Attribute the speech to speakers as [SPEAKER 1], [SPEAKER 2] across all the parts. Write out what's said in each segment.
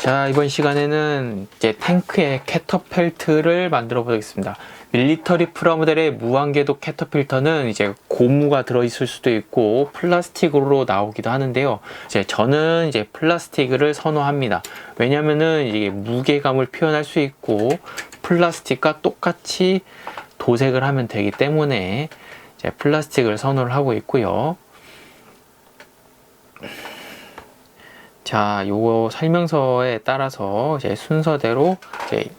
[SPEAKER 1] 자 이번 시간에는 이제 탱크의 캐터펠트를 만들어 보겠습니다. 밀리터리 프라모델의 무한궤도 캐터필터는 이제 고무가 들어있을 수도 있고 플라스틱으로 나오기도 하는데요. 이제 저는 이제 플라스틱을 선호합니다. 왜냐면은 이게 무게감을 표현할 수 있고 플라스틱과 똑같이 도색을 하면 되기 때문에 이제 플라스틱을 선호를 하고 있고요. 자, 요거 설명서에 따라서 이제 순서대로 이제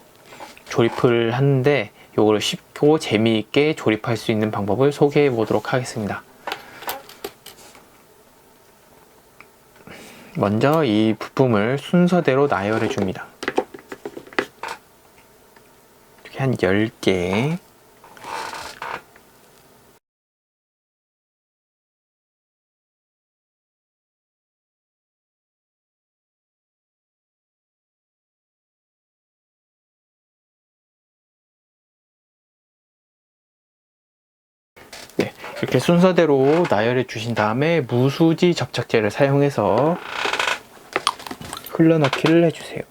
[SPEAKER 1] 조립을 하는데 요거를 쉽고 재미있게 조립할 수 있는 방법을 소개해 보도록 하겠습니다. 먼저 이 부품을 순서대로 나열해 줍니다. 이렇게 한 10개. 이렇게 순서대로 나열해 주신 다음에 무수지 접착제를 사용해서 흘러넣기를 해주세요.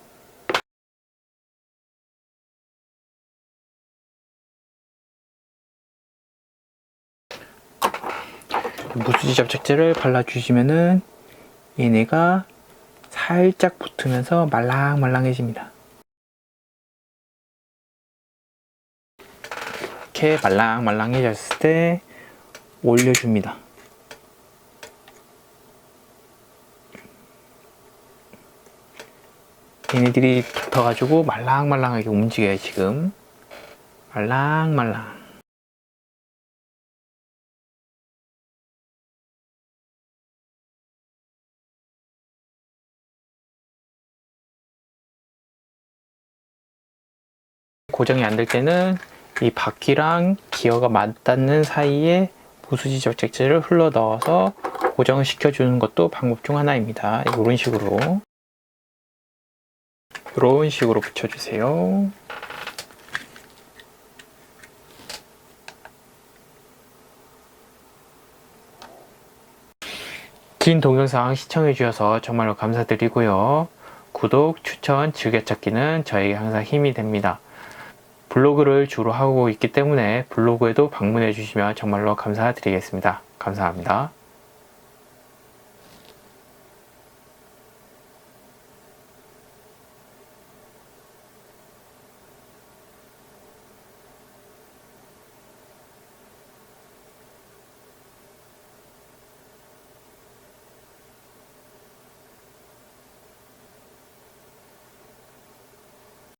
[SPEAKER 1] 무수지 접착제를 발라주시면은 얘네가 살짝 붙으면서 말랑말랑해집니다. 이렇게 말랑말랑해졌을 때 올려줍니다. 얘네들이 붙어가지고 말랑말랑하게 움직여요, 지금. 말랑말랑. 고정이 안 될 때는 이 바퀴랑 기어가 맞닿는 사이에 보수지 접착제를 흘러 넣어서 고정을 시켜주는 것도 방법 중 하나입니다. 이런 식으로 이런 식으로 붙여주세요. 긴 동영상 시청해주셔서 정말로 감사드리고요. 구독, 추천, 즐겨찾기는 저에게 항상 힘이 됩니다. 블로그를 주로 하고 있기 때문에 블로그에도 방문해 주시면 정말로 감사드리겠습니다. 감사합니다.